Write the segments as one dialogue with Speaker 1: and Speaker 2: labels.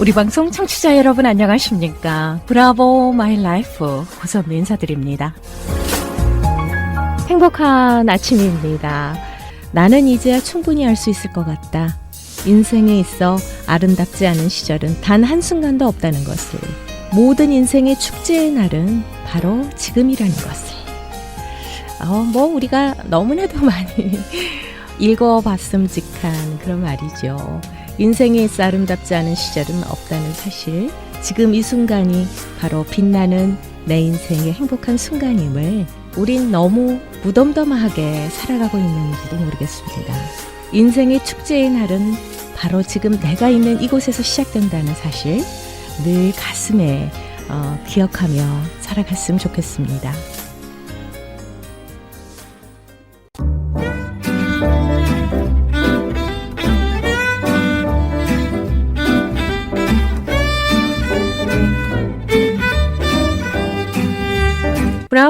Speaker 1: 우리 방송 청취자 여러분 안녕하십니까? 브라보 마이 라이프 고선미 인사드립니다. 행복한 아침입니다. 나는 이제야 충분히 알 수 있을 것 같다. 인생에 있어 아름답지 않은 시절은 단 한순간도 없다는 것을. 모든 인생의 축제의 날은 바로 지금이라는 것을. 어, 뭐, 우리가 너무나도 많이 읽어봤음직한 그런 말이죠. 인생에 있어 아름답지 않은 시절은 없다는 사실. 지금 이 순간이 바로 빛나는 내 인생의 행복한 순간임을 우린 너무 무덤덤하게 살아가고 있는지도 모르겠습니다. 인생의 축제의 날은 바로 지금 내가 있는 이곳에서 시작된다는 사실 늘 가슴에 어, 기억하며 살아갔으면 좋겠습니다.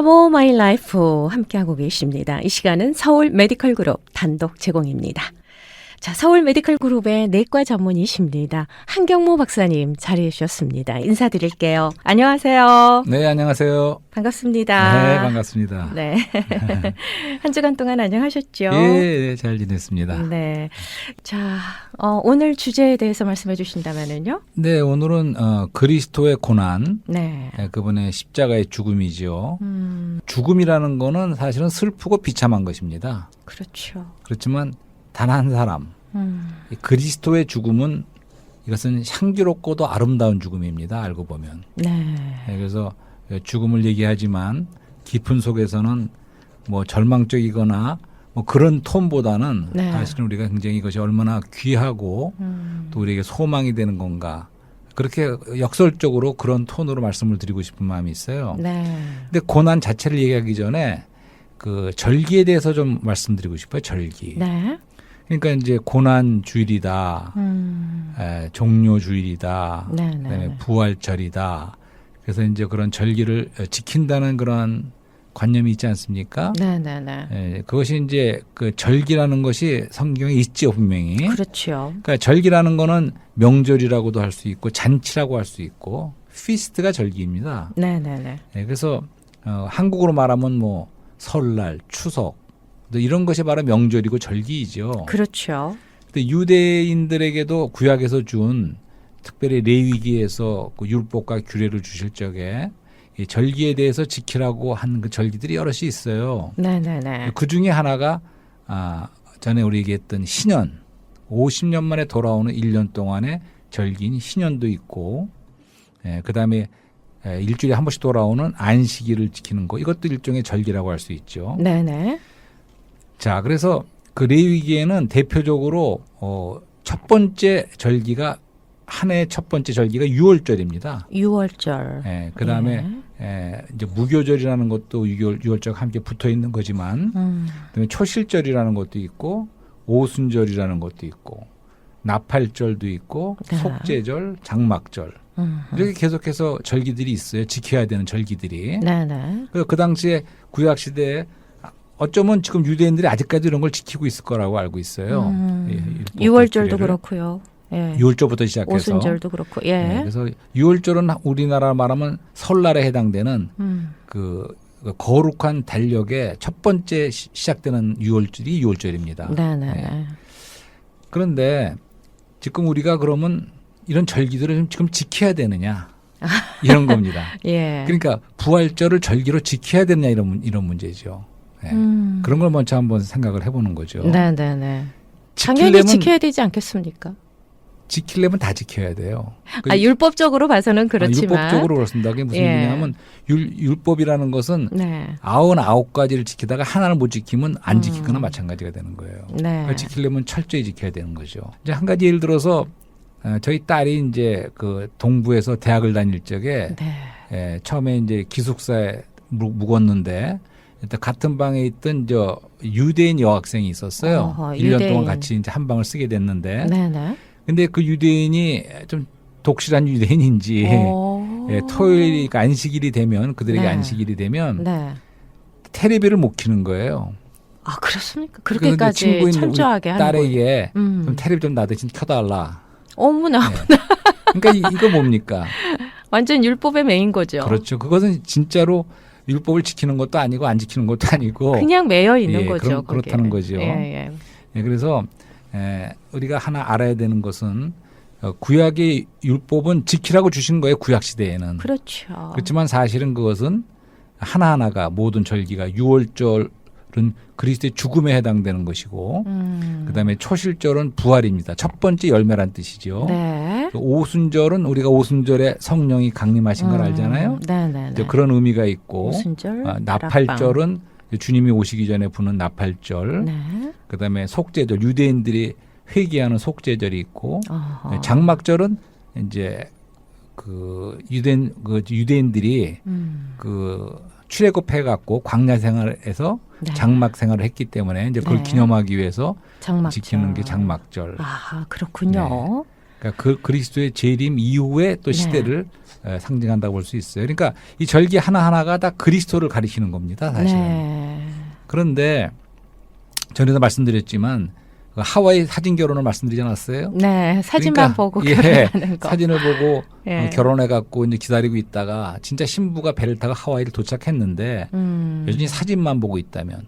Speaker 1: 브라보 마이 라이프 함께하고 계십니다. 이 시간은 서울 메디컬 그룹 단독 제공입니다. 자, 서울 메디컬 그룹의 내과 전문의십니다. 한경모 박사님 자리해 주셨습니다. 인사드릴게요. 안녕하세요.
Speaker 2: 네, 안녕하세요.
Speaker 1: 반갑습니다.
Speaker 2: 네, 반갑습니다.
Speaker 1: 네. 한 주간 동안 안녕하셨죠?
Speaker 2: 예, 예, 잘 지냈습니다.
Speaker 1: 네. 자, 어, 오늘 주제에 대해서 말씀해 주신다면은요?
Speaker 2: 네, 오늘은 어, 그리스도의 고난,
Speaker 1: 네.
Speaker 2: 예, 그분의 십자가의 죽음이지요.
Speaker 1: 음,
Speaker 2: 죽음이라는 거는 사실은 슬프고 비참한 것입니다.
Speaker 1: 그렇죠.
Speaker 2: 그렇지만 단 한 사람,
Speaker 1: 음,
Speaker 2: 이 그리스도의 죽음은 이것은 향기롭고도 아름다운 죽음입니다. 알고 보면.
Speaker 1: 네.
Speaker 2: 예, 그래서 죽음을 얘기하지만 깊은 속에서는 뭐 절망적이거나 뭐 그런 톤보다는
Speaker 1: 네.
Speaker 2: 사실은 우리가 굉장히 이것이 얼마나 귀하고
Speaker 1: 음,
Speaker 2: 또 우리에게 소망이 되는 건가 그렇게 역설적으로 그런 톤으로 말씀을 드리고 싶은 마음이 있어요.
Speaker 1: 네.
Speaker 2: 근데 고난 자체를 얘기하기 전에 그 절기에 대해서 좀 말씀드리고 싶어요. 절기.
Speaker 1: 네.
Speaker 2: 그러니까 이제 고난 주일이다,
Speaker 1: 음,
Speaker 2: 에, 종료 주일이다,
Speaker 1: 네,
Speaker 2: 그다음에
Speaker 1: 네.
Speaker 2: 부활절이다. 그래서 이제 그런 절기를 지킨다는 그런 관념이 있지 않습니까?
Speaker 1: 네, 네, 네.
Speaker 2: 에, 그것이 이제 그 절기라는 것이 성경에 있지요 분명히.
Speaker 1: 그렇죠.
Speaker 2: 그러니까 절기라는 거는 명절이라고도 할 수 있고 잔치라고 할 수 있고 피스트가 절기입니다.
Speaker 1: 네, 네, 네.
Speaker 2: 예, 그래서 어, 한국으로 말하면 뭐 설날, 추석 또 이런 것이 바로 명절이고 절기이죠.
Speaker 1: 그렇죠.
Speaker 2: 근데 유대인들에게도 구약에서 준 특별히 레위기에서 그 율법과 규례를 주실 적에 이 절기에 대해서 지키라고 한 그 절기들이 여럿이 있어요.
Speaker 1: 네, 네, 네.
Speaker 2: 그 중에 하나가 아 전에 우리 얘기했던 신년 50년 만에 돌아오는 1년 동안의 절기인 신년도 있고 예, 그 다음에 에, 일주일에 한 번씩 돌아오는 안식일을 지키는 거 이것도 일종의 절기라고 할 수 있죠.
Speaker 1: 네, 네.
Speaker 2: 자, 그래서 그 레위기에는 대표적으로 어, 첫 번째 절기가 한 해 첫 번째 절기가 6월절입니다.
Speaker 1: 6월절.
Speaker 2: 예, 그 다음에 에, 이제 무교절이라는 것도 6월 6월절 함께 붙어 있는 거지만
Speaker 1: 음,
Speaker 2: 그다음에 초실절이라는 것도 있고 오순절이라는 것도 있고 나팔절도 있고
Speaker 1: 네.
Speaker 2: 속죄절, 장막절
Speaker 1: 음.
Speaker 2: 이렇게 계속해서 절기들이 있어요. 지켜야 되는 절기들이.
Speaker 1: 네, 네.
Speaker 2: 그래서 그 당시에 구약 시대에 어쩌면 지금 유대인들이 아직까지 이런 걸 지키고 있을 거라고 알고 있어요.
Speaker 1: 음,
Speaker 2: 예, 율법과
Speaker 1: 6월절도
Speaker 2: 규례를.
Speaker 1: 그렇고요. 예.
Speaker 2: 6월절부터 시작해서
Speaker 1: 오순절도 그렇고. 예.
Speaker 2: 네, 그래서 6월절은 우리나라 말하면 설날에 해당되는
Speaker 1: 음.
Speaker 2: 그, 그 거룩한 달력의 첫 번째 시, 시작되는 6월절이 6월절입니다.
Speaker 1: 네, 네,
Speaker 2: 네.
Speaker 1: 네.
Speaker 2: 그런데 지금 우리가 그러면 이런 절기들을 좀 지금 지켜야 되느냐 이런 겁니다.
Speaker 1: 예.
Speaker 2: 그러니까 부활절을 절기로 지켜야 되느냐 이런 문- 이런 문제죠. 네.
Speaker 1: 음.
Speaker 2: 그런 걸 먼저 한번 생각을 해보는 거죠.
Speaker 1: 네, 네, 네. 당연히 지켜야 되지 않겠습니까?
Speaker 2: 지키려면 다 지켜야 돼요. 그
Speaker 1: 아, 율법적으로 봐서는
Speaker 2: 아,
Speaker 1: 그렇지만.
Speaker 2: 율법적으로 그렇습니다. 그게 무슨
Speaker 1: 예.
Speaker 2: 얘기냐면 율, 율법이라는 것은
Speaker 1: 네.
Speaker 2: 아흔아홉 가지를 지키다가 하나를 못 지키면 안
Speaker 1: 음.
Speaker 2: 지키거나 마찬가지가 되는 거예요.
Speaker 1: 네.
Speaker 2: 그걸 지키려면 철저히 지켜야 되는 거죠. 이제 한 가지 예를 들어서 어, 저희 딸이 이제 그 동부에서 대학을 다닐 적에
Speaker 1: 네.
Speaker 2: 예, 처음에 이제 기숙사에 묵- 묵었는데 일단 같은 방에 있던 저 유대인 여학생이 있었어요.
Speaker 1: 어허,
Speaker 2: 일 1년
Speaker 1: 유대인.
Speaker 2: 동안 같이 이제 한 방을 쓰게 됐는데
Speaker 1: 네, 네.
Speaker 2: 근데 그 유대인이 좀 독실한 유대인인지
Speaker 1: 오.
Speaker 2: 예, 토요일이 그러니까 안식일이 되면 그들에게
Speaker 1: 네.
Speaker 2: 안식일이 되면
Speaker 1: 네.
Speaker 2: 테레비를 못 키는 거예요.
Speaker 1: 아, 그렇습니까? 그렇게까지
Speaker 2: 친구인 우리
Speaker 1: 철저하게 하는.
Speaker 2: 딸에게
Speaker 1: 음.
Speaker 2: 좀 테레비 좀 놔대신 켜달라.
Speaker 1: 어머나.
Speaker 2: 예. 그러니까 이, 이거 뭡니까?
Speaker 1: 완전 율법의 메인 거죠.
Speaker 2: 그렇죠. 그것은 진짜로 율법을 지키는 것도 아니고 안 지키는 것도 아니고
Speaker 1: 그냥 매여 있는
Speaker 2: 예,
Speaker 1: 거죠. 거기에.
Speaker 2: 그렇다는 거죠.
Speaker 1: 예, 예.
Speaker 2: 예, 그래서 에, 우리가 하나 알아야 되는 것은 어, 구약의 율법은 지키라고 주신 거예요. 구약 시대에는.
Speaker 1: 그렇죠.
Speaker 2: 그렇지만 사실은 그것은 하나하나가 모든 절기가 유월절 은 그리스도의 죽음에 해당되는 것이고
Speaker 1: 음.
Speaker 2: 그다음에 초실절은 부활입니다. 첫 번째 열매란 뜻이죠.
Speaker 1: 네.
Speaker 2: 그 오순절은 우리가 오순절에 성령이 강림하신 걸
Speaker 1: 음,
Speaker 2: 알잖아요.
Speaker 1: 네네네.
Speaker 2: 이제 그런 의미가 있고
Speaker 1: 무슨절?
Speaker 2: 아, 나팔절은 주님이 오시기 전에 부는 나팔절,
Speaker 1: 네.
Speaker 2: 그다음에 속죄절 유대인들이 회개하는 속죄절이 있고
Speaker 1: 어허.
Speaker 2: 네, 장막절은 이제 그 유대인 그 유대인들이
Speaker 1: 음.
Speaker 2: 그 출애굽해 갖고 광야 생활에서
Speaker 1: 네.
Speaker 2: 장막 생활을 했기 때문에 이제 그걸
Speaker 1: 네.
Speaker 2: 기념하기 위해서
Speaker 1: 장막절.
Speaker 2: 지키는 게 장막절.
Speaker 1: 아 그렇군요.
Speaker 2: 그러니까 그 그리스도의 재림 이후에 또
Speaker 1: 네.
Speaker 2: 시대를 에, 상징한다고 볼 수 있어요. 그러니까 이 절기 하나 하나가 다 그리스도를 가리키는 겁니다. 사실은.
Speaker 1: 네.
Speaker 2: 그런데 전에도 말씀드렸지만 그 하와이 사진 결혼을 말씀드리지 않았어요?
Speaker 1: 네. 사진만
Speaker 2: 그러니까,
Speaker 1: 보고
Speaker 2: 예,
Speaker 1: 결혼하는 거.
Speaker 2: 사진을 보고
Speaker 1: 예.
Speaker 2: 어, 결혼해 갖고 이제 기다리고 있다가 진짜 신부가 배를 타고 하와이를 도착했는데
Speaker 1: 음.
Speaker 2: 여전히 사진만 보고 있다면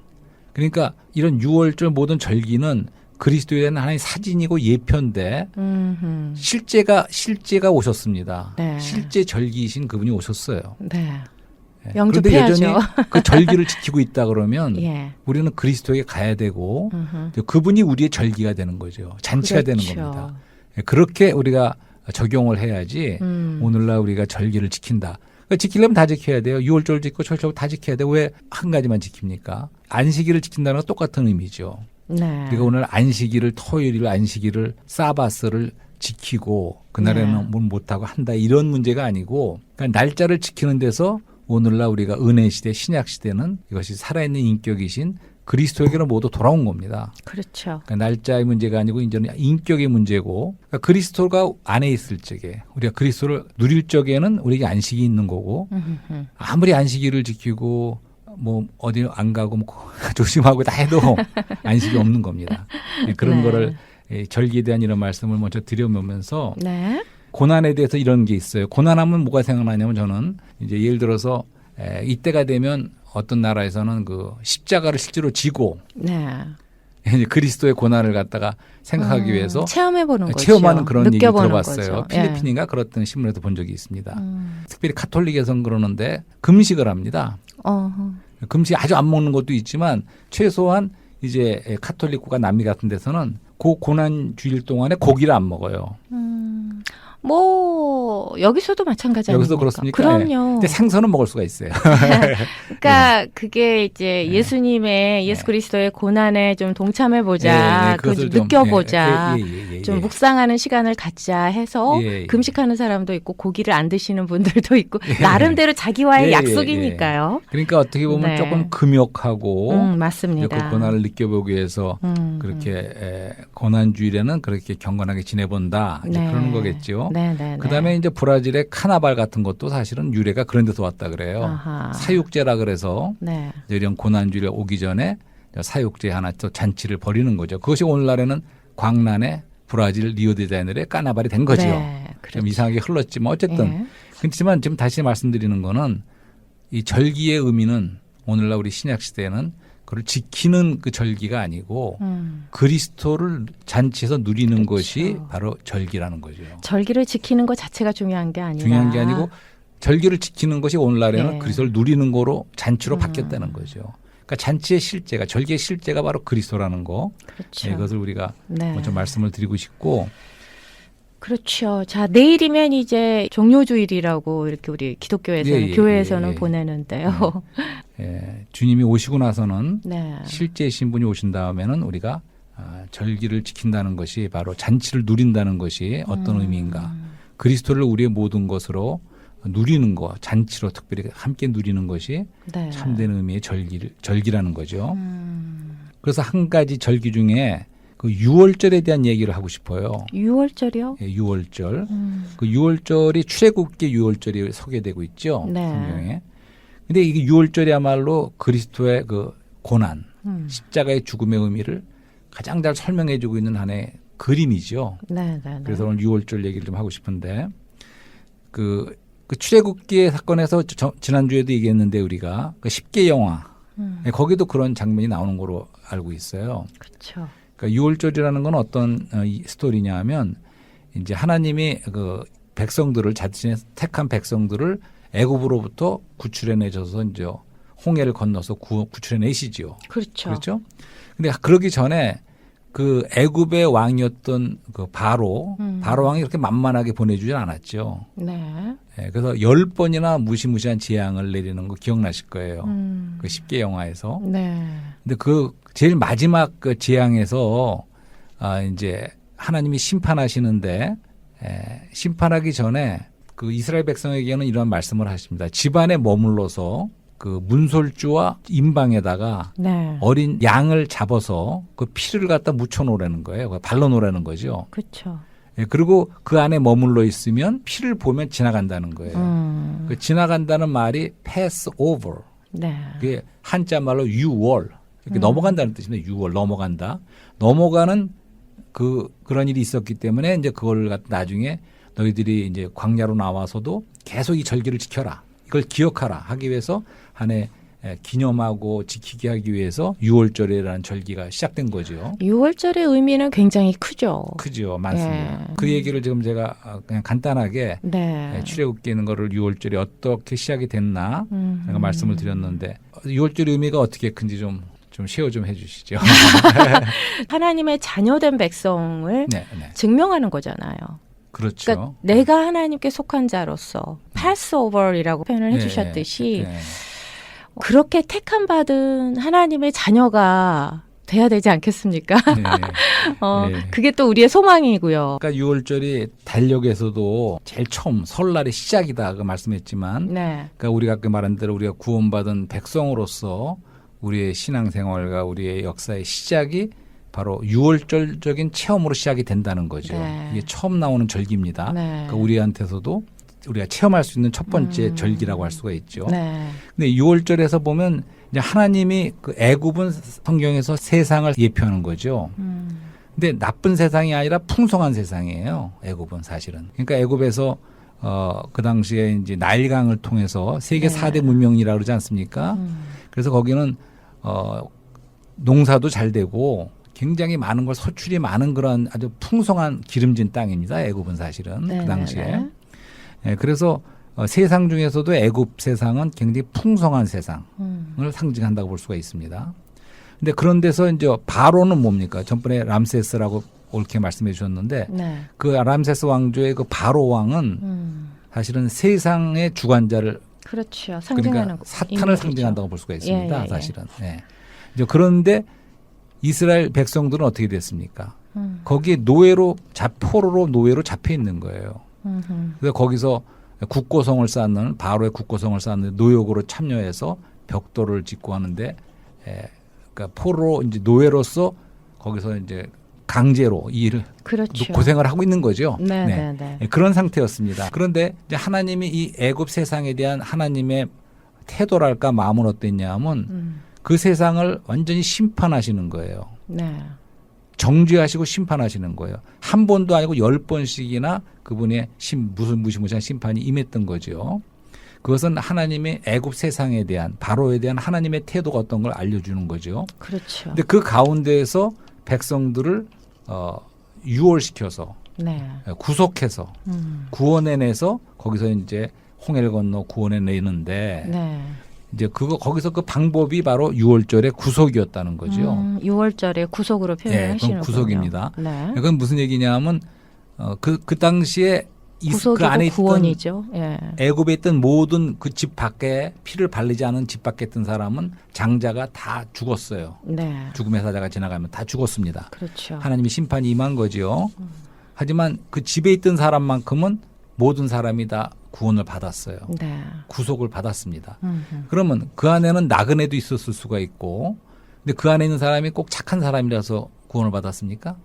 Speaker 2: 그러니까 이런 6월절 모든 절기는 그리스도에 대한 하나의 사진이고 예표인데
Speaker 1: 음흠.
Speaker 2: 실제가 실제가 오셨습니다.
Speaker 1: 네.
Speaker 2: 실제 절기이신 그분이 오셨어요.
Speaker 1: 네.
Speaker 2: 예. 그런데. 여전히 그 절기를 지키고 있다 그러면
Speaker 1: 예.
Speaker 2: 우리는 그리스도에게 가야 되고
Speaker 1: 음흠.
Speaker 2: 그분이 우리의 절기가 되는 거죠. 잔치가 되는
Speaker 1: 그렇죠.
Speaker 2: 겁니다. 예, 그렇게 우리가 적용을 해야지
Speaker 1: 음.
Speaker 2: 오늘날 우리가 절기를 지킨다. 그러니까 지키려면 다 지켜야 돼요. 6월절 지키고 철절 다 지켜야 돼. 왜한 가지만 지킵니까? 안식일을 지킨다는 건 똑같은 의미죠.
Speaker 1: 네.
Speaker 2: 우리가 오늘 안식일을 토요일 안식일을 사바스를 지키고 그날에는
Speaker 1: 네.
Speaker 2: 뭘 못하고 한다 이런 문제가 아니고 그러니까 날짜를 지키는 데서 오늘날 우리가 은혜 시대 신약 시대는 이것이 살아있는 인격이신 그리스도에게로 모두 돌아온 겁니다.
Speaker 1: 그렇죠.
Speaker 2: 그러니까 날짜의 문제가 아니고 이제는 인격의 문제고 그러니까 그리스도가 안에 있을 적에 우리가 그리스도를 누릴 적에는 우리에게 안식이 있는 거고
Speaker 1: 음흠.
Speaker 2: 아무리 안식일을 지키고 뭐 어디 안 가고 뭐 조심하고 다 해도 안식이 없는 겁니다. 예, 그런
Speaker 1: 네.
Speaker 2: 거를 예, 절기에 대한 이런 말씀을 먼저 드려보면서
Speaker 1: 네.
Speaker 2: 고난에 대해서 이런 게 있어요. 고난하면 뭐가 생각나냐면 저는 이제 예를 들어서 에, 이때가 되면 어떤 나라에서는 그 십자가를 실제로 지고
Speaker 1: 네.
Speaker 2: 이제 그리스도의 고난을 갖다가 생각하기
Speaker 1: 음,
Speaker 2: 위해서
Speaker 1: 체험해 보는 거죠.
Speaker 2: 체험하는 그런 얘기 들어봤어요.
Speaker 1: 거죠. 예.
Speaker 2: 필리핀인가 그랬던 신문에도 본 적이 있습니다.
Speaker 1: 음.
Speaker 2: 특별히 카톨릭에서는 그러는데 금식을 합니다.
Speaker 1: 어허.
Speaker 2: 금식 아주 안 먹는 것도 있지만 최소한 이제 카톨릭과 남미 같은 데서는 그 고난 주일 동안에 고기를 안 먹어요.
Speaker 1: 음. 뭐 여기서도 마찬가지
Speaker 2: 여기서
Speaker 1: 아닙니까?
Speaker 2: 그렇습니까?
Speaker 1: 그럼요.
Speaker 2: 근데 생선은 먹을 수가 있어요.
Speaker 1: 그러니까 그게 이제
Speaker 2: 네.
Speaker 1: 예수님의 예수
Speaker 2: 네.
Speaker 1: 그리스도의 고난에 좀 동참해 보자,
Speaker 2: 예, 예,
Speaker 1: 그걸 좀, 느껴보자,
Speaker 2: 예, 예, 예, 예,
Speaker 1: 좀
Speaker 2: 예.
Speaker 1: 묵상하는 시간을 갖자 해서
Speaker 2: 예, 예.
Speaker 1: 금식하는 사람도 있고 고기를 안 드시는 분들도 있고
Speaker 2: 예.
Speaker 1: 나름대로 자기와의
Speaker 2: 예, 예,
Speaker 1: 약속이니까요.
Speaker 2: 그러니까 어떻게 보면
Speaker 1: 네.
Speaker 2: 조금 금욕하고
Speaker 1: 음, 맞습니다.
Speaker 2: 그 고난을 느껴보기 위해서
Speaker 1: 음,
Speaker 2: 그렇게 에, 고난 주일에는 그렇게 경건하게 지내본다 이제
Speaker 1: 네.
Speaker 2: 그러는 거겠죠.
Speaker 1: 네, 네, 네.
Speaker 2: 그다음에 이제 브라질의 카나발 같은 것도 사실은 유래가 그런 데서 왔다 그래요.
Speaker 1: 아하.
Speaker 2: 사육제라 그래서
Speaker 1: 네.
Speaker 2: 이런 고난 주일 오기 전에 사육제 하나 또 잔치를 벌이는 거죠. 그것이 오늘날에는 광란의 브라질 리오데자네이루의 까나발이 된 거죠.
Speaker 1: 네,
Speaker 2: 좀
Speaker 1: 그렇죠.
Speaker 2: 이상하게 흘렀지만 어쨌든
Speaker 1: 예.
Speaker 2: 그렇지만 지금 다시 말씀드리는 거는 이 절기의 의미는 오늘날 우리 신약 시대에는 그걸 지키는 그 절기가 아니고
Speaker 1: 음.
Speaker 2: 그리스도를 잔치에서 누리는
Speaker 1: 그렇죠.
Speaker 2: 것이 바로 절기라는 거죠.
Speaker 1: 절기를 지키는 것 자체가 중요한 게 아니라
Speaker 2: 중요한 게 아니고 절기를 지키는 것이 오늘날에는
Speaker 1: 예.
Speaker 2: 그리스도를 누리는 거로 잔치로
Speaker 1: 음.
Speaker 2: 바뀌었다는 거죠. 그러니까 잔치의 실제가 절기의 실제가 바로 그리스도라는 거
Speaker 1: 그렇죠.
Speaker 2: 네, 이것을 우리가
Speaker 1: 네.
Speaker 2: 먼저 말씀을 드리고 싶고
Speaker 1: 그렇죠. 자, 내일이면 이제 종료주일이라고 이렇게 우리 기독교에서는
Speaker 2: 예, 예,
Speaker 1: 교회에서는
Speaker 2: 예, 예.
Speaker 1: 보내는데요.
Speaker 2: 예, 주님이 오시고 나서는
Speaker 1: 네.
Speaker 2: 실제 신분이 오신 다음에는 우리가 아, 절기를 지킨다는 것이 바로 잔치를 누린다는 것이 어떤
Speaker 1: 음.
Speaker 2: 의미인가 그리스도를 우리의 모든 것으로 누리는 거 잔치로 특별히 함께 누리는 것이
Speaker 1: 네.
Speaker 2: 참된 의미의 절기 절기라는 거죠.
Speaker 1: 음,
Speaker 2: 그래서 한 가지 절기 중에 그 6월절에 대한 얘기를 하고 싶어요.
Speaker 1: 6월절이요?
Speaker 2: 예, 6월절.
Speaker 1: 음,
Speaker 2: 그 6월절이 출애굽기 6월절이 소개되고 있죠.
Speaker 1: 네.
Speaker 2: 성경에. 근데 이게 6월절이야말로 그리스도의 그 고난,
Speaker 1: 음.
Speaker 2: 십자가의 죽음의 의미를 가장 잘 설명해 주고 있는 하나의 그림이죠.
Speaker 1: 네, 네, 네.
Speaker 2: 그래서 오늘 6월절 얘기를 좀 하고 싶은데 그, 그 출애굽기의 사건에서 저- 지난주에도 얘기했는데 우리가 그 10개 영화
Speaker 1: 음.
Speaker 2: 예, 거기도 그런 장면이 나오는 거로 알고 있어요.
Speaker 1: 그렇죠.
Speaker 2: 그러니까 유월절이라는 건 어떤 어, 이 스토리냐 하면 이제 하나님이 그 백성들을 자신의 택한 백성들을 애굽으로부터 구출해 내셔서 이제 홍해를 건너서 구, 구출해 내시지요.
Speaker 1: 그렇죠.
Speaker 2: 그렇죠? 근데 그러기 전에 그 애굽의 왕이었던 그 바로
Speaker 1: 음.
Speaker 2: 바로 왕이 그렇게 만만하게 보내주진 않았죠.
Speaker 1: 네.
Speaker 2: 예, 그래서 열 번이나 무시무시한 재앙을 내리는 거 기억나실 거예요.
Speaker 1: 음.
Speaker 2: 그 10개 영화에서.
Speaker 1: 네.
Speaker 2: 근데 그 제일 마지막 그 재앙에서 아 이제 하나님이 심판하시는데 에, 심판하기 전에 그 이스라엘 백성에게는 이런 말씀을 하십니다. 집안에 머물러서 그 문솔주와 임방에다가
Speaker 1: 네.
Speaker 2: 어린 양을 잡아서 그 피를 갖다 묻혀 놓으라는 거예요. 그걸 발라 놓으라는 거죠.
Speaker 1: 그렇죠.
Speaker 2: 예, 그리고 그 안에 머물러 있으면 피를 보면 지나간다는 거예요.
Speaker 1: 음.
Speaker 2: 그 지나간다는 말이 pass over.
Speaker 1: 네.
Speaker 2: 그게 한자 말로 유월 이렇게
Speaker 1: 음.
Speaker 2: 넘어간다는 뜻입니다. 유월 넘어간다. 넘어가는 그 그런 일이 있었기 때문에 이제 그걸 갖 나중에 너희들이 이제 광야로 나와서도 계속 이 절기를 지켜라. 이걸 기억하라 하기 위해서 한해 에, 기념하고 지키게 하기 위해서 유월절이라는 절기가 시작된 거죠.
Speaker 1: 6월절의 의미는 굉장히 크죠.
Speaker 2: 크죠, 많습니다.
Speaker 1: 예.
Speaker 2: 그 얘기를 지금 제가 어, 그냥 간단하게
Speaker 1: 네.
Speaker 2: 에, 출애굽기는 거를 유월절이 어떻게 시작이 됐나
Speaker 1: 음.
Speaker 2: 제가 말씀을 드렸는데 6월절 의미가 어떻게 큰지 좀, 좀 쉐어 좀 해주시죠.
Speaker 1: 하나님의 자녀된 백성을
Speaker 2: 네, 네.
Speaker 1: 증명하는 거잖아요.
Speaker 2: 그렇죠.
Speaker 1: 그러니까 내가 하나님께 속한 자로서 패스오버이라고 표현을
Speaker 2: 네,
Speaker 1: 해주셨듯이
Speaker 2: 네.
Speaker 1: 그렇게 택함 받은 하나님의 자녀가 돼야 되지 않겠습니까?
Speaker 2: 네.
Speaker 1: 어,
Speaker 2: 네.
Speaker 1: 그게 또 우리의 소망이고요.
Speaker 2: 그러니까 6월절이 달력에서도 제일 처음 설날의 시작이다 그 말씀했지만
Speaker 1: 네,
Speaker 2: 그러니까 우리가 그 말한 대로 우리가 구원받은 백성으로서 우리의 신앙생활과 우리의 역사의 시작이 바로 6월절적인 체험으로 시작이 된다는 거죠.
Speaker 1: 네.
Speaker 2: 이게 처음 나오는 절기입니다.
Speaker 1: 네.
Speaker 2: 그러니까 우리한테서도 우리가 체험할 수 있는 첫 번째
Speaker 1: 음.
Speaker 2: 절기라고 할 수가 있죠.
Speaker 1: 네,
Speaker 2: 근데 6월절에서 보면 이제 하나님이 그 애굽은 성경에서 세상을 예표하는 거죠.
Speaker 1: 음,
Speaker 2: 근데 나쁜 세상이 아니라 풍성한 세상이에요. 애굽은 사실은. 그러니까 애굽에서 어 그 당시에 이제 나일강을 통해서 세계
Speaker 1: 네.
Speaker 2: 사 4대 문명이라고 그러지 않습니까?
Speaker 1: 음,
Speaker 2: 그래서 거기는 어 농사도 잘 되고 굉장히 많은 걸 소출이 많은 그런 아주 풍성한 기름진 땅입니다. 애굽은 사실은
Speaker 1: 네,
Speaker 2: 그 당시에.
Speaker 1: 네,
Speaker 2: 예, 그래서 어, 세상 중에서도 애굽 세상은 굉장히 풍성한 세상을
Speaker 1: 음,
Speaker 2: 상징한다고 볼 수가 있습니다. 근데 그런 데서 이제 바로는 뭡니까? 전번에 람세스라고 옳게 말씀해 주셨는데
Speaker 1: 네,
Speaker 2: 그 람세스 왕조의 그 바로 왕은
Speaker 1: 음,
Speaker 2: 사실은 세상의 주관자를
Speaker 1: 그렇죠. 상징하는
Speaker 2: 그러니까
Speaker 1: 거-
Speaker 2: 사탄을. 상징한다고 볼 수가 있습니다.
Speaker 1: 예, 예, 예.
Speaker 2: 사실은. 예. 이제 그런데 이스라엘 백성들은 어떻게 됐습니까?
Speaker 1: 음,
Speaker 2: 거기에 노예로 자 포로로 노예로 잡혀 있는 거예요.
Speaker 1: 음,
Speaker 2: 그래서 거기서 국고성을 쌓는 바로의 국고성을 쌓는 노역으로 참여해서 벽돌을 짓고 하는데 에, 그러니까 포로 이제 노예로서 거기서 이제 강제로 이 일을
Speaker 1: 그렇죠.
Speaker 2: 고생을 하고 있는 거죠.
Speaker 1: 네, 네, 네.
Speaker 2: 예, 그런 상태였습니다. 그런데 이제 하나님이 이 애굽 세상에 대한 하나님의 태도랄까 마음은 어땠냐면
Speaker 1: 음,
Speaker 2: 그 세상을 완전히 심판하시는 거예요.
Speaker 1: 네,
Speaker 2: 정죄하시고 심판하시는 거예요. 한 번도 아니고 열 번씩이나 그분의 심, 무슨 무시무시한 심판이 임했던 거죠. 그것은 하나님의 애굽 세상에 대한 바로에 대한 하나님의 태도가 어떤 걸 알려주는 거죠.
Speaker 1: 그렇죠.
Speaker 2: 근데 그 가운데에서 백성들을 어, 유월시켜서
Speaker 1: 네,
Speaker 2: 구속해서
Speaker 1: 음,
Speaker 2: 구원해내서 거기서 이제 홍해를 건너 구원해내는데
Speaker 1: 네.
Speaker 2: 이제 그거 거기서 그 방법이 바로 유월절의 구속이었다는 거죠.
Speaker 1: 음, 6월절에 구속으로
Speaker 2: 예,
Speaker 1: 표현하시는
Speaker 2: 그건 구속입니다.
Speaker 1: 네.
Speaker 2: 그건 무슨 얘기냐면 어, 그, 그 당시에 이,
Speaker 1: 구속이고
Speaker 2: 그 안에
Speaker 1: 구원이죠. 예.
Speaker 2: 애굽에 있던 모든 그 집 밖에 피를 바르지 않은 집 밖에 있던 사람은 장자가 다 죽었어요.
Speaker 1: 네.
Speaker 2: 죽음의 사자가 지나가면 다 죽었습니다.
Speaker 1: 그렇죠.
Speaker 2: 하나님이 심판이 임한 거지요. 하지만 그 집에 있던 사람만큼은 모든 사람이 다 구원을 받았어요.
Speaker 1: 네.
Speaker 2: 구속을 받았습니다.
Speaker 1: 음, 음.
Speaker 2: 그러면 그 안에는 나그네도 있었을 수가 있고, 근데 그 안에 있는 사람이 꼭 착한 사람이라서 구원을 받았습니까?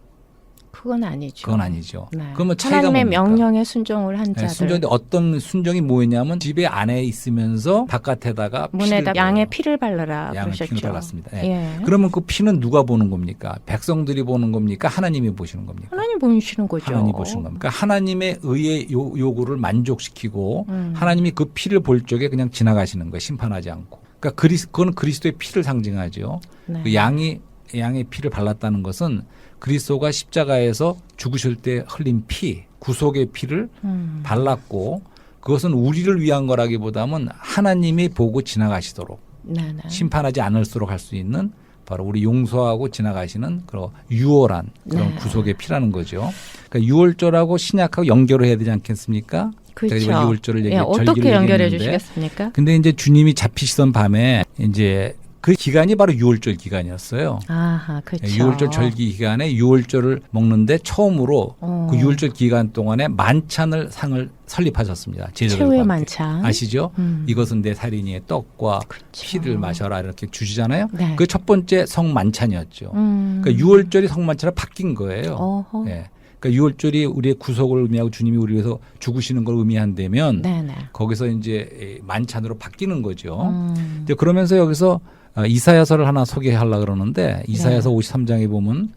Speaker 1: 그 그건 아니죠.
Speaker 2: 그건 아니죠.
Speaker 1: 네.
Speaker 2: 그러면 차이가
Speaker 1: 하나님의
Speaker 2: 뭡니까?
Speaker 1: 명령에 순종을 한
Speaker 2: 네,
Speaker 1: 자들.
Speaker 2: 순종인데 어떤 순종이 뭐였냐면 집에 안에 있으면서 바깥에다가
Speaker 1: 문에다 양의. 피를 발라라
Speaker 2: 양의
Speaker 1: 그러셨죠.
Speaker 2: 피를 발랐습니다. 예.
Speaker 1: 예.
Speaker 2: 그러면 그 피는 누가 보는 겁니까? 백성들이 보는 겁니까? 하나님이 보시는 겁니까?
Speaker 1: 하나님 보시는 거죠.
Speaker 2: 하나님이 보시는 겁니까? 하나님의 의의 요, 요구를 만족시키고
Speaker 1: 음.
Speaker 2: 하나님이 그 피를 볼 적에 그냥 지나가시는 거예요. 심판하지 않고. 그러니까 그리스 그건 그리스도의 피를 상징하죠.
Speaker 1: 네.
Speaker 2: 그 양이 양의 피를 발랐다는 것은 그리스도가 십자가에서 죽으실 때 흘린 피, 구속의 피를
Speaker 1: 음.
Speaker 2: 발랐고 그것은 우리를 위한 거라기보다는 하나님이 보고 지나가시도록
Speaker 1: 네, 네.
Speaker 2: 심판하지 않을수록 할 수 있는 바로 우리 용서하고 지나가시는 그런 유월한 그런
Speaker 1: 네.
Speaker 2: 구속의 피라는 거죠. 그러니까 유월절하고 신약하고 연결을 해야 되지 않겠습니까?
Speaker 1: 그렇죠.
Speaker 2: 유월절을 얘기
Speaker 1: 예, 어떻게 연결해
Speaker 2: 얘기했는데
Speaker 1: 주시겠습니까?
Speaker 2: 근데 이제 주님이 잡히시던 밤에 이제 그 기간이 바로 유월절 기간이었어요.
Speaker 1: 아하, 그렇죠.
Speaker 2: 네, 유월절 절기 기간에 유월절을 먹는데 처음으로
Speaker 1: 어.
Speaker 2: 그 유월절 기간 동안에 만찬을 상을 설립하셨습니다.
Speaker 1: 최후의. 만찬.
Speaker 2: 아시죠?
Speaker 1: 음.
Speaker 2: 이것은 내 살인이의 떡과
Speaker 1: 그렇죠.
Speaker 2: 피를 마셔라 이렇게 주시잖아요.
Speaker 1: 네.
Speaker 2: 그첫 번째 성 만찬이었죠.
Speaker 1: 음.
Speaker 2: 그러니까 유월절이 성 만찬으로 바뀐 거예요.
Speaker 1: 어허.
Speaker 2: 예. 그러니까 유월절이 우리의 구속을 의미하고 주님이 우리 위해서 죽으시는 걸 의미한다면
Speaker 1: 네네.
Speaker 2: 거기서 이제 만찬으로 바뀌는 거죠.
Speaker 1: 음.
Speaker 2: 그러면서 여기서 어, 이사야서를 하나 소개하려 그러는데 이사야서
Speaker 1: 네.
Speaker 2: 53장에 보면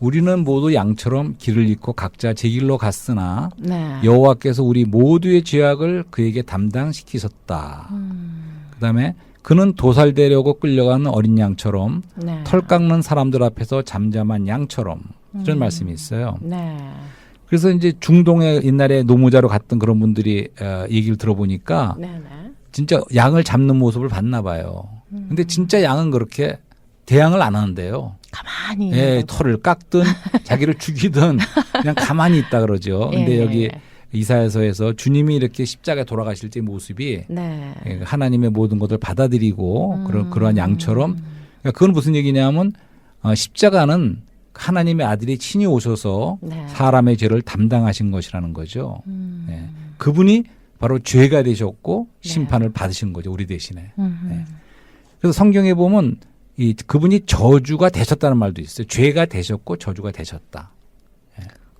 Speaker 2: 우리는 모두 양처럼 길을 잃고 각자 제 길로 갔으나
Speaker 1: 네.
Speaker 2: 여호와께서 우리 모두의 죄악을 그에게 담당시키셨다.
Speaker 1: 음.
Speaker 2: 그다음에 그는 도살되려고 끌려가는 어린 양처럼
Speaker 1: 네.
Speaker 2: 털 깎는 사람들 앞에서 잠잠한 양처럼 이런
Speaker 1: 음.
Speaker 2: 말씀이 있어요.
Speaker 1: 네.
Speaker 2: 그래서 이제 중동에 옛날에 노무자로 갔던 그런 분들이 어, 얘기를 들어보니까
Speaker 1: 네 네.
Speaker 2: 진짜 양을 잡는 모습을 봤나 봐요.
Speaker 1: 음.
Speaker 2: 근데 진짜 양은 그렇게 대항을 안 하는데요.
Speaker 1: 가만히.
Speaker 2: 예. 털을 깎든 자기를 죽이든 그냥 가만히 있다 그러죠. 근데
Speaker 1: 예.
Speaker 2: 여기 이사야서에서 주님이 이렇게 십자가에 돌아가실 때 모습이
Speaker 1: 네.
Speaker 2: 예, 하나님의 모든 것을 받아들이고
Speaker 1: 음.
Speaker 2: 그런 그러한 양처럼 그러니까 그건 무슨 얘기냐면 어, 십자가는 하나님의 아들이 친히 오셔서
Speaker 1: 네.
Speaker 2: 사람의 죄를 담당하신 것이라는 거죠.
Speaker 1: 음.
Speaker 2: 예. 그분이 바로 죄가 되셨고
Speaker 1: 네.
Speaker 2: 심판을 받으신 거죠 우리 대신에.
Speaker 1: 음.
Speaker 2: 네. 그래서 성경에 보면 이 그분이 저주가 되셨다는 말도 있어요. 죄가 되셨고 저주가 되셨다.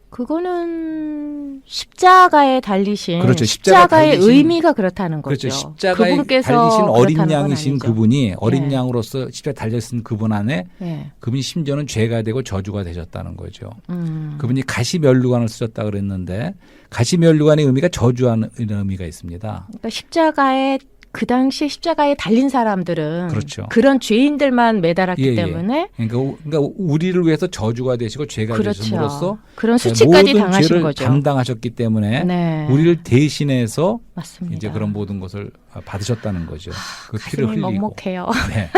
Speaker 1: 그거는 십자가에 달리신
Speaker 2: 그렇죠.
Speaker 1: 십자가의
Speaker 2: 달리신-
Speaker 1: 의미가 그렇다는 거죠.
Speaker 2: 그렇죠. 십자가에
Speaker 1: 그분께서
Speaker 2: 달리신 어린 양이신. 그분이 어린
Speaker 1: 네.
Speaker 2: 양으로서 십자가에 달렸은 그분 안에
Speaker 1: 예.
Speaker 2: 그분이 심지어는 죄가 되고 저주가 되셨다는 거죠.
Speaker 1: 음.
Speaker 2: 그분이 가시면류관을 쓰셨다 그랬는데 가시면류관의 의미가 저주하는 의미가 있습니다.
Speaker 1: 그러니까 십자가에 그 당시 십자가에 달린 사람들은
Speaker 2: 그렇죠.
Speaker 1: 런 죄인들만 매달았기
Speaker 2: 예, 예.
Speaker 1: 때문에
Speaker 2: 그러니까, 우- 그러니까 우리를 위해서 저주가 되시고 죄가
Speaker 1: 그렇죠.
Speaker 2: 되심으로써
Speaker 1: 그런 수치까지
Speaker 2: 모든
Speaker 1: 당하신
Speaker 2: 죄를
Speaker 1: 거죠.
Speaker 2: 담당하셨기 때문에
Speaker 1: 네.
Speaker 2: 우리를 대신해서
Speaker 1: 맞습니다.
Speaker 2: 이제 그런 모든 것을 받으셨다는 거죠. 그 피를 흘리고.
Speaker 1: 먹먹해요.
Speaker 2: 네.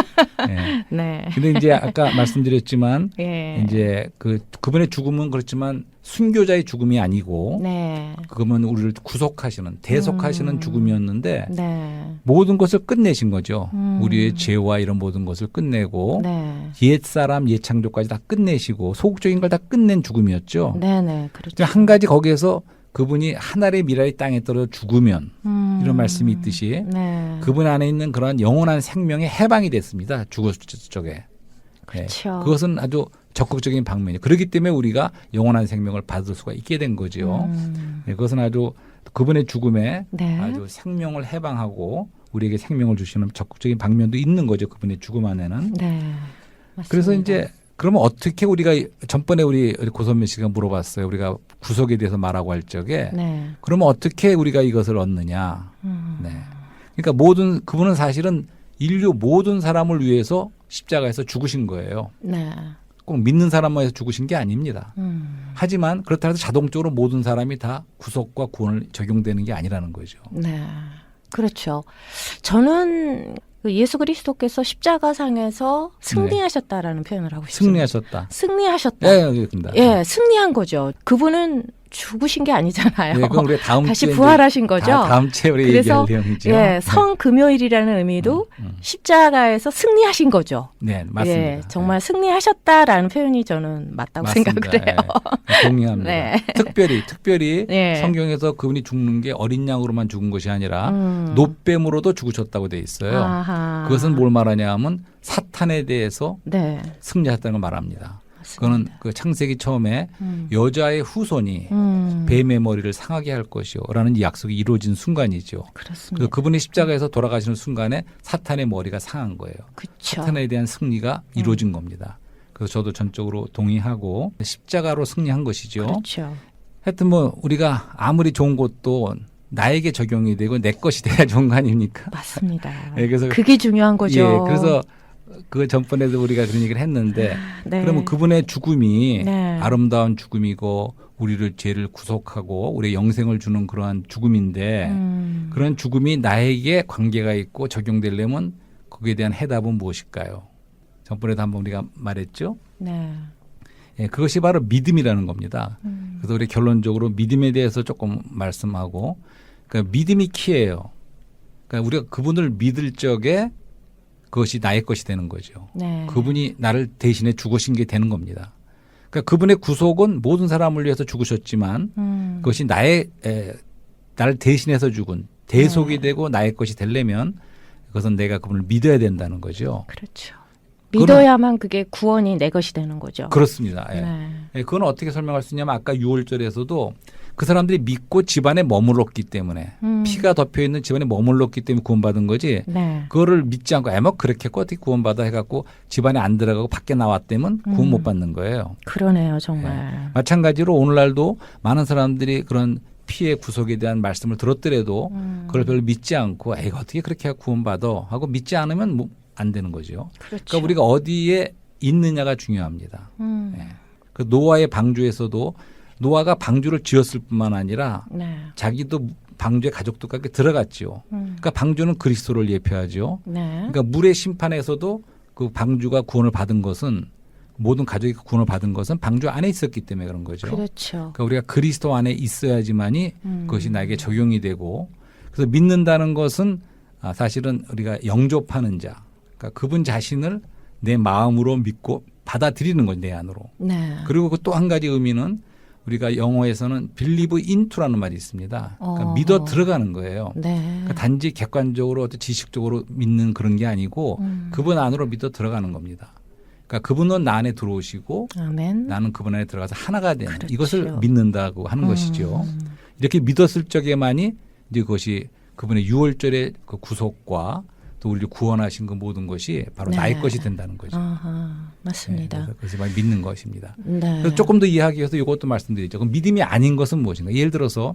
Speaker 2: 네.
Speaker 1: 네.
Speaker 2: 근데 이제 아까 말씀드렸지만
Speaker 1: 예.
Speaker 2: 이제 그 그분의 죽음은 그렇지만 순교자의 죽음이 아니고
Speaker 1: 네.
Speaker 2: 그분은 우리를 구속하시는 대속하시는
Speaker 1: 음.
Speaker 2: 죽음이었는데
Speaker 1: 네.
Speaker 2: 모든 것을 끝내신 거죠.
Speaker 1: 음.
Speaker 2: 우리의 죄와 이런 모든 것을 끝내고
Speaker 1: 네.
Speaker 2: 옛 사람 옛 창조까지 다 끝내시고 소극적인 걸 다 끝낸 죽음이었죠.
Speaker 1: 네, 네. 그렇죠.
Speaker 2: 한 가지 거기에서 그분이 하늘의 미랄이 땅에 떨어 죽으면
Speaker 1: 음.
Speaker 2: 이런 말씀이 있듯이
Speaker 1: 네.
Speaker 2: 그분 안에 있는 그러한 영원한 생명의 해방이 됐습니다. 죽었을 적에.
Speaker 1: 그렇죠.
Speaker 2: 그것은 아주 적극적인 방면이에요. 그렇기 때문에 우리가 영원한 생명을 받을 수가 있게 된 거죠.
Speaker 1: 음.
Speaker 2: 네, 그것은 아주 그분의 죽음에
Speaker 1: 네.
Speaker 2: 아주 생명을 해방하고 우리에게 생명을 주시는 적극적인 방면도 있는 거죠. 그분의 죽음 안에는.
Speaker 1: 네. 맞습니다.
Speaker 2: 그래서 이제 그러면 어떻게 우리가 전번에 우리 고선미 씨가 물어봤어요. 우리가 구속에 대해서 말하고 할 적에
Speaker 1: 네.
Speaker 2: 그러면 어떻게 우리가 이것을 얻느냐.
Speaker 1: 음.
Speaker 2: 네. 그러니까 모든 그분은 사실은 인류 모든 사람을 위해서 십자가에서 죽으신 거예요.
Speaker 1: 네.
Speaker 2: 꼭 믿는 사람만 해서 죽으신 게 아닙니다.
Speaker 1: 음.
Speaker 2: 하지만 그렇다 해서 자동적으로 모든 사람이 다 구속과 구원을 적용되는 게 아니라는 거죠.
Speaker 1: 네. 그렇죠. 저는 그 예수 그리스도께서 십자가상에서 승리하셨다라는 표현을 하고 싶습니다.
Speaker 2: 승리하셨다.
Speaker 1: 승리하셨다.
Speaker 2: 예, 그렇습니다.
Speaker 1: 예, 승리한 거죠. 그분은 죽으신 게 아니잖아요.
Speaker 2: 예, 그럼 우리 다음
Speaker 1: 다시 부활하신 거죠.
Speaker 2: 다, 다음 주에 우리
Speaker 1: 그래서,
Speaker 2: 내용이죠.
Speaker 1: 예, 성 금요일이라는 의미도
Speaker 2: 음, 음.
Speaker 1: 십자가에서 승리하신 거죠.
Speaker 2: 네, 맞습니다.
Speaker 1: 예, 정말 승리하셨다라는 표현이 저는 맞다고
Speaker 2: 맞습니다.
Speaker 1: 생각을 해요.
Speaker 2: 예, 동의합니다.
Speaker 1: 네.
Speaker 2: 특별히 특별히
Speaker 1: 예.
Speaker 2: 성경에서 그분이 죽는 게 어린 양으로만 죽은 것이 아니라
Speaker 1: 음.
Speaker 2: 노뱀으로도 죽으셨다고 돼 있어요.
Speaker 1: 아하.
Speaker 2: 그것은 뭘 말하냐 하면 사탄에 대해서
Speaker 1: 네,
Speaker 2: 승리하셨다는 걸 말합니다. 그거는 그 창세기 처음에
Speaker 1: 음.
Speaker 2: 여자의 후손이
Speaker 1: 음.
Speaker 2: 뱀의 머리를 상하게 할 것이요라는 이 약속이 이루어진 순간이죠.
Speaker 1: 그렇습니다.
Speaker 2: 그래서 그분이 십자가에서 돌아가시는 순간에 사탄의 머리가 상한 거예요.
Speaker 1: 그쵸.
Speaker 2: 사탄에 대한 승리가
Speaker 1: 음.
Speaker 2: 이루어진 겁니다. 그래서 저도 전적으로 동의하고 십자가로 승리한 것이죠.
Speaker 1: 그렇죠.
Speaker 2: 하여튼 뭐 우리가 아무리 좋은 것도 나에게 적용이 되고 내 것이 돼야 좋은 거 아닙니까?
Speaker 1: 맞습니다.
Speaker 2: 예, 그래서
Speaker 1: 그게 중요한 거죠.
Speaker 2: 예, 그래서 그 전번에도 우리가 그런 얘기를 했는데
Speaker 1: 네.
Speaker 2: 그러면 그분의 죽음이
Speaker 1: 네.
Speaker 2: 아름다운 죽음이고 우리를 죄를 구속하고 우리 영생을 주는 그러한 죽음인데
Speaker 1: 음.
Speaker 2: 그런 죽음이 나에게 관계가 있고 적용되려면 거기에 대한 해답은 무엇일까요? 전번에도 한번 우리가 말했죠.
Speaker 1: 네.
Speaker 2: 예, 그것이 바로 믿음이라는 겁니다.
Speaker 1: 음.
Speaker 2: 그래서 우리 결론적으로 믿음에 대해서 조금 말씀하고 그러니까 믿음이 키예요. 그러니까 우리가 그분을 믿을 적에 그것이 나의 것이 되는 거죠.
Speaker 1: 네.
Speaker 2: 그분이 나를 대신해 죽으신 게 되는 겁니다. 그러니까 그분의 구속은 모든 사람을 위해서 죽으셨지만
Speaker 1: 음.
Speaker 2: 그것이 나의 에, 나를 대신해서 죽은 대속이
Speaker 1: 네.
Speaker 2: 되고 나의 것이 되려면 그것은 내가 그분을 믿어야 된다는 거죠.
Speaker 1: 그렇죠. 믿어야만 그게 구원이 내 것이 되는 거죠.
Speaker 2: 그렇습니다. 예.
Speaker 1: 네.
Speaker 2: 예, 그건 어떻게 설명할 수 있냐면 아까 6월절에서도 그 사람들이 믿고 집안에 머물렀기 때문에
Speaker 1: 음.
Speaker 2: 피가 덮여 있는 집안에 머물렀기 때문에 구원받은 거지.
Speaker 1: 네.
Speaker 2: 그거를 믿지 않고 에뭐 그렇게 했고 어떻게 구원받아 해갖고 집안에 안 들어가고 밖에 나왔다면 구원
Speaker 1: 음.
Speaker 2: 못 받는 거예요.
Speaker 1: 그러네요, 정말.
Speaker 2: 마찬가지로 오늘날도 많은 사람들이 그런 피의 구속에 대한 말씀을 들었더라도
Speaker 1: 음.
Speaker 2: 그걸 별로 믿지 않고 에이 어떻게 그렇게 구원받아 하고 믿지 않으면 뭐 안 되는 거죠.
Speaker 1: 그렇죠.
Speaker 2: 그러니까 우리가 어디에 있느냐가 중요합니다.
Speaker 1: 음.
Speaker 2: 예. 그 노아의 방주에서도 노아가 방주를 지었을 뿐만 아니라
Speaker 1: 네.
Speaker 2: 자기도 방주에 가족도 같게 들어갔지요.
Speaker 1: 음.
Speaker 2: 그러니까 방주는 그리스도를 예표하죠.
Speaker 1: 네.
Speaker 2: 그러니까 물의 심판에서도 그 방주가 구원을 받은 것은 모든 가족이 구원을 받은 것은 방주 안에 있었기 때문에 그런 거죠.
Speaker 1: 그렇죠.
Speaker 2: 그러니까 우리가 그리스도 안에 있어야지만이
Speaker 1: 음.
Speaker 2: 그것이 나에게 적용이 되고 그래서 믿는다는 것은 아, 사실은 우리가 영접하는 자, 그러니까 그분 자신을 내 마음으로 믿고 받아들이는 거죠 내 안으로.
Speaker 1: 네.
Speaker 2: 그리고 그 또 한 가지 의미는 우리가 영어에서는 believe into라는 말이 있습니다. 그러니까
Speaker 1: 어.
Speaker 2: 믿어 들어가는 거예요.
Speaker 1: 네.
Speaker 2: 그러니까 단지 객관적으로 어떤 지식적으로 믿는 그런 게 아니고
Speaker 1: 음.
Speaker 2: 그분 안으로 믿어 들어가는 겁니다. 그러니까 그분은 나 안에 들어오시고
Speaker 1: 아멘.
Speaker 2: 나는 그분 안에 들어가서 하나가 되는
Speaker 1: 그렇죠.
Speaker 2: 이것을 믿는다고 하는 것이죠.
Speaker 1: 음.
Speaker 2: 이렇게 믿었을 적에만이 이제 그것이 그분의 유월절의 그 구속과 또 우리를 구원하신 그 모든 것이 바로
Speaker 1: 네.
Speaker 2: 나의 것이 된다는 거죠.
Speaker 1: 아하,
Speaker 2: 네,
Speaker 1: 맞습니다.
Speaker 2: 그래서 그것이 말 믿는 것입니다.
Speaker 1: 네.
Speaker 2: 그래서 조금 더 이해하기 위해서 이것도 말씀드리죠. 그럼 믿음이 아닌 것은 무엇인가? 예를 들어서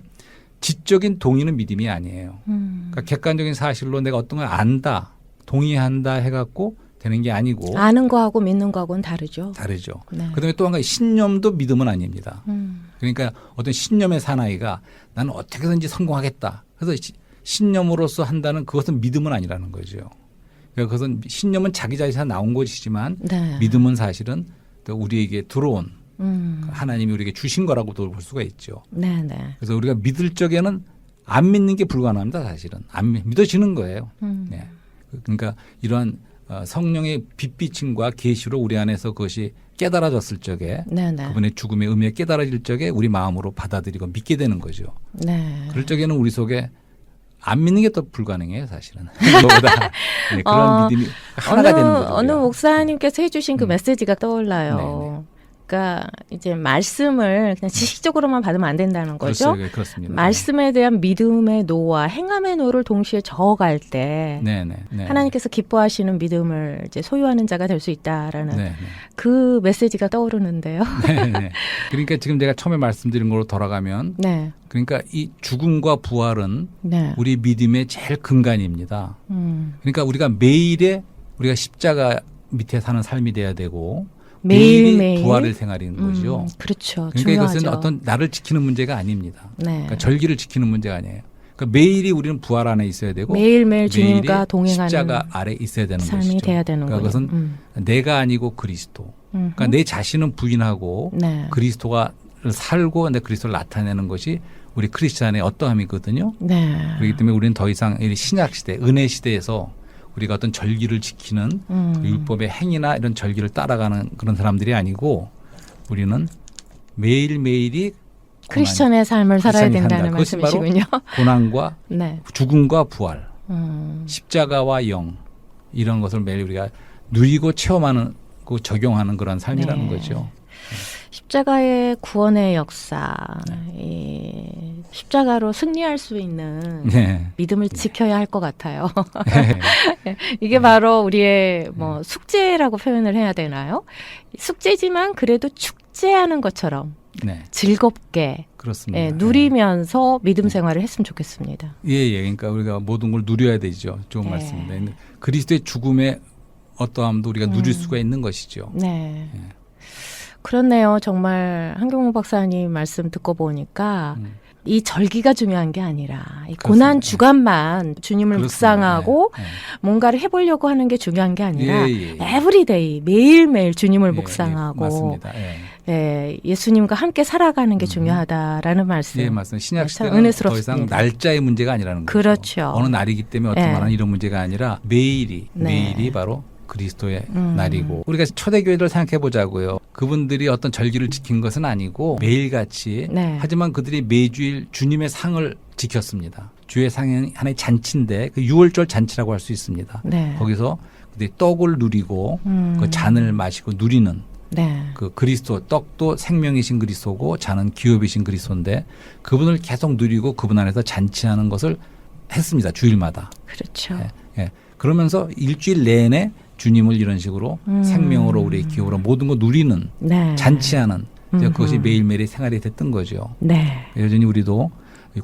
Speaker 2: 지적인 동의는 믿음이 아니에요.
Speaker 1: 음.
Speaker 2: 그러니까 객관적인 사실로 내가 어떤 걸 안다, 동의한다 해갖고 되는 게 아니고
Speaker 1: 아는 거하고 믿는 거하고는 다르죠.
Speaker 2: 다르죠.
Speaker 1: 네.
Speaker 2: 그다음에 또 한 가지 신념도 믿음은 아닙니다.
Speaker 1: 음.
Speaker 2: 그러니까 어떤 신념의 사나이가 나는 어떻게든지 성공하겠다. 그래서 시- 신념으로서 한다는 그것은 믿음은 아니라는 거죠. 그러니까 그것은 신념은 자기 자신에서 나온 것이지만
Speaker 1: 네.
Speaker 2: 믿음은 사실은 또 우리에게 들어온
Speaker 1: 음.
Speaker 2: 하나님이 우리에게 주신 거라고도 볼 수가 있죠.
Speaker 1: 네, 네.
Speaker 2: 그래서 우리가 믿을 적에는 안 믿는 게 불가능합니다. 사실은 안 믿- 믿어지는 거예요.
Speaker 1: 음.
Speaker 2: 네. 그러니까 이러한 어, 성령의 빛비침과 계시로 우리 안에서 그것이 깨달아졌을 적에
Speaker 1: 네, 네.
Speaker 2: 그분의 죽음의 의미가 깨달아질 적에 우리 마음으로 받아들이고 믿게 되는 거죠.
Speaker 1: 네.
Speaker 2: 그럴 적에는 우리 속에 안 믿는 게더 불가능해요, 사실은. 네, 그런
Speaker 1: 어,
Speaker 2: 믿음이 하나가
Speaker 1: 어느,
Speaker 2: 되는 거죠.
Speaker 1: 어느. 목사님께서 해주신 그
Speaker 2: 음.
Speaker 1: 메시지가 떠올라요.
Speaker 2: 네,
Speaker 1: 그러니까 이제 말씀을 그냥 지식적으로만 받으면 안 된다는 거죠.
Speaker 2: 그렇죠. 그렇습니다.
Speaker 1: 말씀에 대한 믿음의 노와 행함의 노를 동시에 저어갈 때
Speaker 2: 네, 네, 네.
Speaker 1: 하나님께서 기뻐하시는 믿음을 이제 소유하는 자가 될 수 있다라는
Speaker 2: 네,
Speaker 1: 그 메시지가 떠오르는데요.
Speaker 2: 그러니까 지금 제가 처음에 말씀드린 걸로 돌아가면
Speaker 1: 네,
Speaker 2: 그러니까 이 죽음과 부활은
Speaker 1: 네,
Speaker 2: 우리 믿음의 제일 근간입니다.
Speaker 1: 음.
Speaker 2: 그러니까 우리가 매일에 우리가 십자가 밑에 사는 삶이 돼야 되고
Speaker 1: 매일
Speaker 2: 부활을 생활인 거죠.
Speaker 1: 음, 그렇죠.
Speaker 2: 그러니까
Speaker 1: 중요하죠.
Speaker 2: 이것은 어떤 나를 지키는 문제가 아닙니다.
Speaker 1: 네.
Speaker 2: 그러니까 절기를 지키는 문제가 아니에요. 그러니까 매일이 우리는 부활 안에 있어야 되고
Speaker 1: 매일 매일 주님과 동행하는
Speaker 2: 십자가 아래 있어야 되는
Speaker 1: 삶이
Speaker 2: 것이죠.
Speaker 1: 돼야 되는
Speaker 2: 그러니까
Speaker 1: 거예요.
Speaker 2: 그것은
Speaker 1: 음.
Speaker 2: 내가 아니고 그리스도.
Speaker 1: 음.
Speaker 2: 그러니까 내 자신은 부인하고
Speaker 1: 네.
Speaker 2: 그리스도가 살고 내 그리스도를 나타내는 것이 우리 크리스찬의 어떠함이거든요.
Speaker 1: 네.
Speaker 2: 그렇기 때문에 우리는 더 이상 이 신약 시대, 은혜 시대에서 우리가 어떤 절기를 지키는
Speaker 1: 음.
Speaker 2: 그 율법의 행위나 이런 절기를 따라가는 그런 사람들이 아니고 우리는 매일 매일이
Speaker 1: 크리스천의 삶을 살아야. 된다는 말씀이시군요.
Speaker 2: 고난과
Speaker 1: 네.
Speaker 2: 죽음과 부활,
Speaker 1: 음.
Speaker 2: 십자가와 영 이런 것을 매일 우리가 누리고 체험하는 그 적용하는 그런 삶이라는
Speaker 1: 네.
Speaker 2: 거죠.
Speaker 1: 십자가의 구원의 역사,
Speaker 2: 네.
Speaker 1: 이 십자가로 승리할 수 있는
Speaker 2: 네.
Speaker 1: 믿음을 지켜야 할 것 같아요.
Speaker 2: 네.
Speaker 1: 이게 바로 우리의 뭐 숙제라고 표현을 해야 되나요? 숙제지만 그래도 축제하는 것처럼
Speaker 2: 네.
Speaker 1: 즐겁게
Speaker 2: 그렇습니다.
Speaker 1: 예, 누리면서 믿음 생활을 했으면 좋겠습니다.
Speaker 2: 예, 예. 그러니까 우리가 모든 걸 누려야 되죠. 좋은
Speaker 1: 네.
Speaker 2: 말씀입니다. 근데 그리스도의 죽음의 어떠함도 우리가 누릴
Speaker 1: 음.
Speaker 2: 수가 있는 것이죠.
Speaker 1: 네.
Speaker 2: 예.
Speaker 1: 그렇네요. 정말 한경호 박사님 말씀 듣고 보니까
Speaker 2: 음.
Speaker 1: 이 절기가 중요한 게 아니라 이
Speaker 2: 그렇습니다.
Speaker 1: 고난 주간만 주님을
Speaker 2: 그렇습니다.
Speaker 1: 묵상하고
Speaker 2: 예,
Speaker 1: 뭔가를 해보려고 하는 게 중요한 게
Speaker 2: 예.
Speaker 1: 아니라
Speaker 2: 예, 예.
Speaker 1: 에브리데이 매일매일 주님을
Speaker 2: 예,
Speaker 1: 묵상하고
Speaker 2: 예, 맞습니다. 예.
Speaker 1: 예, 예수님과 함께 살아가는 게
Speaker 2: 음.
Speaker 1: 중요하다라는 말씀.
Speaker 2: 예, 맞습니다. 신약 시대는 더. 이상 날짜의 문제가 아니라는 거죠.
Speaker 1: 그렇죠.
Speaker 2: 어느 날이기 때문에 어떻게
Speaker 1: 예.
Speaker 2: 말하는 이런 문제가 아니라 매일이
Speaker 1: 네.
Speaker 2: 매일이 바로 그리스도의
Speaker 1: 음.
Speaker 2: 날이고 우리가 초대교회를 생각해 보자고요. 그분들이 어떤 절기를 지킨 것은 아니고 매일같이
Speaker 1: 네.
Speaker 2: 하지만 그들이 매주일 주님의 상을 지켰습니다. 주의 상은 하나의 잔치인데 그 6월절 잔치라고 할 수 있습니다.
Speaker 1: 네.
Speaker 2: 거기서 그들이 떡을 누리고
Speaker 1: 음.
Speaker 2: 그 잔을 마시고 누리는
Speaker 1: 네.
Speaker 2: 그 그리스도 떡도 생명이신 그리스도고 잔은 기업이신 그리스도인데 그분을 계속 누리고 그분 안에서 잔치하는 것을 했습니다. 주일마다.
Speaker 1: 그렇죠.
Speaker 2: 예, 예. 그러면서 일주일 내내 주님을 이런 식으로
Speaker 1: 음.
Speaker 2: 생명으로 우리의 기업으로 모든 거 누리는
Speaker 1: 네.
Speaker 2: 잔치하는. 그것이 매일매일의 생활이 됐던 거죠.
Speaker 1: 네.
Speaker 2: 여전히 우리도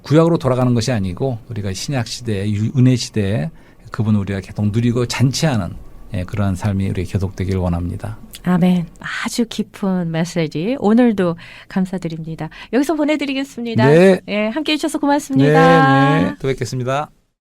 Speaker 2: 구약으로 돌아가는 것이 아니고 우리가 신약 시대에 유- 은혜 시대에 그분 우리가 계속 누리고 잔치하는 예, 그러한 삶이 우리 계속되길 원합니다.
Speaker 1: 아멘. 아주 깊은 메시지 오늘도 감사드립니다. 여기서 보내드리겠습니다.
Speaker 2: 네.
Speaker 1: 예, 함께 해주셔서 고맙습니다.
Speaker 2: 네, 네. 또 뵙겠습니다.